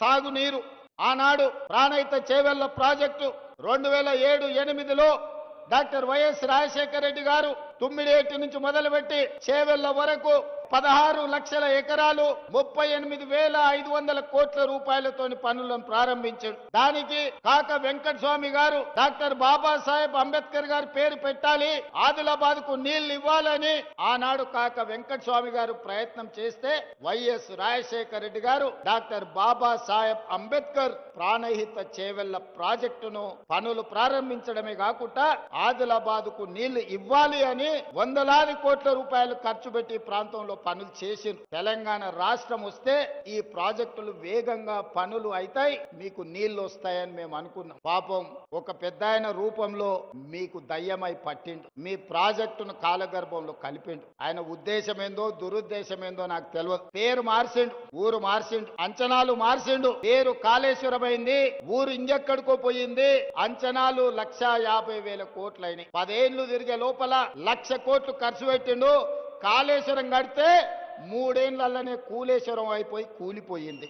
సాగునీరు. ఆనాడు ప్రాణహిత చేవెళ్ళ ప్రాజెక్టు రెండు వేల ఏడు ఎనిమిదిలో డాక్టర్ వైఎస్ రాజశేఖర రెడ్డి గారు తుమ్మిడేటి నుంచి మొదలుపెట్టి చేవెళ్ళ వరకు పదహారు లక్షల ఎకరాలు ముప్పై ఎనిమిది వేల ఐదు వందల కోట్ల రూపాయలతోని పనులను ప్రారంభించాడు దానికి కాక వెంకట స్వామి గారు డాక్టర్ బాబాసాహెబ్ అంబేద్కర్ గారి పేరు పెట్టాలి ఆదిలాబాద్కు నీళ్ళు ఇవ్వాలని ఆనాడు కాక వెంకట స్వామి గారు ప్రయత్నం చేస్తే వైఎస్ రాజశేఖర రెడ్డి గారు డాక్టర్ బాబాసాహెబ్ అంబేద్కర్ ప్రాణహిత చేవెళ్ళ ప్రాజెక్టును పనులు ప్రారంభించడమే కాకుండా ఆదిలాబాద్కు నీళ్ళు ఇవ్వాలి అని వందలాది కోట్ల రూపాయలు ఖర్చు పెట్టి ప్రాంతంలో పనులు చేసిండ్రు తెలంగాణ రాష్ట్రం వస్తే ఈ ప్రాజెక్టులు వేగంగా పనులు అవుతాయి మీకు నీళ్ళు వస్తాయని మేము అనుకున్నాం. పాపం ఒక పెద్ద రూపంలో మీకు దయ్యమై పట్టిండు. మీ ప్రాజెక్టును కాలగర్భంలో కలిపిండు. ఆయన ఉద్దేశం ఏందో దురుద్దేశం ఏందో నాకు తెలియదు పేరు మార్చిండు ఊరు మార్చిండు అంచనాలు మార్చిండు పేరు కాళేశ్వరమైంది ఊరు ఇంకెక్కడికో పోయింది. అంచనాలు లక్ష యాభై వేల కోట్లయినాయి పదేళ్ళు తిరిగే లోపల లక్ష కోట్లు ఖర్చు పెట్టిండు. కాళేశ్వరం కడితే మూడేళ్ళలోనే కూలేశ్వరం అయిపోయి కూలిపోయింది.